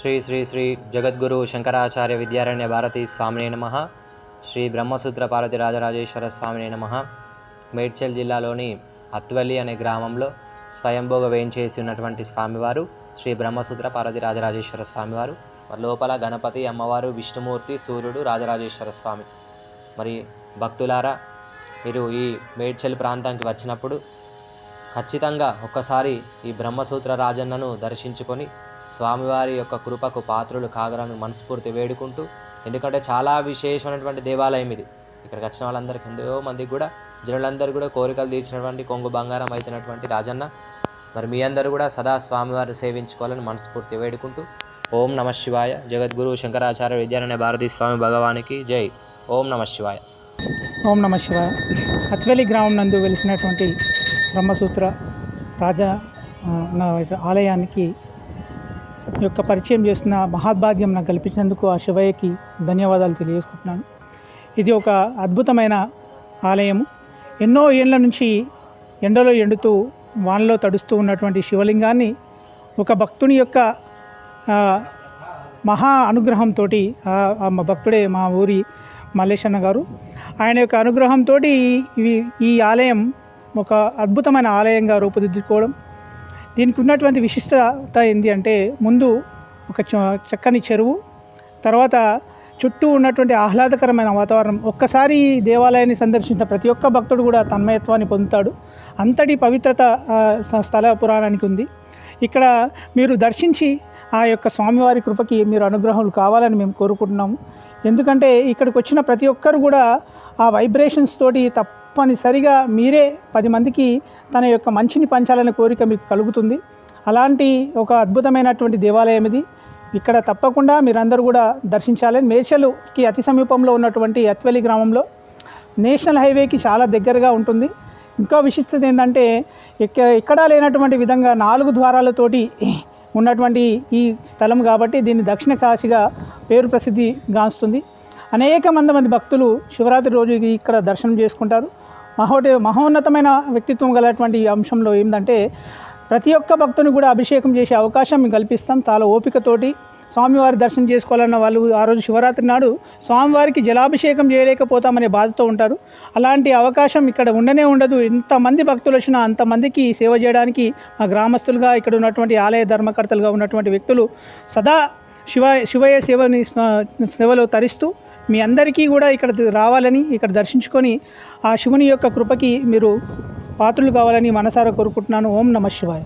శ్రీ శ్రీ శ్రీ జగద్గురు శంకరాచార్య విద్యారణ్య భారతి స్వామినే నమ. శ్రీ బ్రహ్మసూత్ర పార్వతి రాజరాజేశ్వర స్వామినే నమ. మేడ్చల్ జిల్లాలోని అత్వల్లి అనే గ్రామంలో స్వయంభోగ వేయించేసి ఉన్నటువంటి స్వామివారు శ్రీ బ్రహ్మసూత్ర పార్వతి రాజరాజేశ్వర స్వామివారు. లోపల గణపతి అమ్మవారు విష్ణుమూర్తి సూర్యుడు రాజరాజేశ్వర స్వామి. మరి భక్తులారా మీరు ఈ మేడ్చల్ ప్రాంతానికి వచ్చినప్పుడు ఖచ్చితంగా ఒక్కసారి ఈ బ్రహ్మసూత్ర రాజన్నను దర్శించుకొని స్వామివారి యొక్క కృపకు పాత్రులు కాగలను మనస్ఫూర్తి వేడుకుంటూ ఎందుకంటే చాలా విశేషమైనటువంటి దేవాలయం ఇది. ఇక్కడికి వచ్చిన వాళ్ళందరికీ ఎంతో మందికి కూడా జనులందరూ కూడా కోరికలు తీర్చినటువంటి కొంగు బంగారం అయినటువంటి రాజన్న. మరి మీ అందరూ కూడా సదా స్వామివారిని సేవించుకోవాలని మనస్ఫూర్తి వేడుకుంటూ ఓం నమ శివాయ. జగద్గురు శంకరాచార్య విద్యారాయణ భారతీ స్వామి భగవానికి జై. ఓం నమ శివాయ. ఓం నమ శివాయ. అత్వెలి గ్రామం నందు వెలిసినటువంటి బ్రహ్మసూత్ర రాజా నా ఆలయానికి యొక్క పరిచయం చేసిన మహాభాగ్యం నాకు కల్పించినందుకు ఆ శివయ్యకి ధన్యవాదాలు తెలియజేసుకుంటున్నాను. ఇది ఒక అద్భుతమైన ఆలయము. ఎన్నో ఏళ్ళ నుంచి ఎండలో ఎండుతూ వానలో తడుస్తూ ఉన్నటువంటి శివలింగాన్ని ఒక భక్తుని యొక్క మహా అనుగ్రహంతో మా భక్తుడే మా ఊరి మల్లేశన్న గారు. ఆయన యొక్క అనుగ్రహంతో ఇవి ఈ ఆలయం ఒక అద్భుతమైన ఆలయంగా రూపుదిద్దుకోవడం. దీనికి ఉన్నటువంటి విశిష్టత ఏంటి అంటే ముందు ఒక చ- చక్కని చెరువు తర్వాత చుట్టూ ఉన్నటువంటి ఆహ్లాదకరమైన వాతావరణం. ఒక్కసారి దేవాలయాన్ని సందర్శించిన ప్రతి ఒక్క భక్తుడు కూడా తన్మయత్వాన్ని పొందుతాడు. అంతటి పవిత్రత స్థల పురాణానికి ఉంది. ఇక్కడ మీరు దర్శించి ఆ యొక్క స్వామివారి కృపకి మీరు అనుగ్రహాలు కావాలని మేము కోరుకుంటున్నాము. ఎందుకంటే ఇక్కడికి వచ్చిన ప్రతి ఒక్కరు కూడా ఆ వైబ్రేషన్స్ తోటి తప్పనిసరిగా మీరే పది మందికి తన యొక్క మంచిని పంచాలనే కోరిక మీకు కలుగుతుంది. అలాంటి ఒక అద్భుతమైనటువంటి దేవాలయం ఇది. ఇక్కడ తప్పకుండా మీరందరూ కూడా దర్శించాలని మేషలుకి అతి సమీపంలో ఉన్నటువంటి అత్వెలి గ్రామంలో నేషనల్ హైవేకి చాలా దగ్గరగా ఉంటుంది. ఇంకా విశిష్టత ఏంటంటే ఎక్క ఎక్కడా లేనటువంటి విధంగా నాలుగు ద్వారాలతోటి ఉన్నటువంటి ఈ స్థలం కాబట్టి దీన్ని దక్షిణ కాశీగా పేరు ప్రసిద్ధి గాంచుతుంది. అనేక మంది మంది భక్తులు శివరాత్రి రోజు ఇక్కడ దర్శనం చేసుకుంటారు. మహోటి మహోన్నతమైన వ్యక్తిత్వం గలటువంటి ఈ అంశంలో ఏంటంటే ప్రతి ఒక్క భక్తుని కూడా అభిషేకం చేసే అవకాశం మేము కల్పిస్తాం. చాలా ఓపికతోటి స్వామివారి దర్శనం చేసుకోవాలన్న వాళ్ళు ఆ రోజు శివరాత్రి నాడు స్వామివారికి జలాభిషేకం చేయలేకపోతామనే బాధతో ఉంటారు. అలాంటి అవకాశం ఇక్కడ ఉండనే ఉండదు. ఎంతమంది భక్తులు వచ్చినా అంతమందికి సేవ చేయడానికి మా గ్రామస్తులుగా ఇక్కడ ఉన్నటువంటి ఆలయ ధర్మకర్తలుగా ఉన్నటువంటి వ్యక్తులు సదా శివ శివయ్య సేవని సేవలో తరిస్తూ మీ అందరికీ కూడా ఇక్కడ రావాలని ఇక్కడ దర్శించుకొని ఆ శివుని యొక్క కృపకి మీరు పాత్రలు కావాలని మనసారా కోరుకుంటున్నాను. ఓం నమ శివాయ.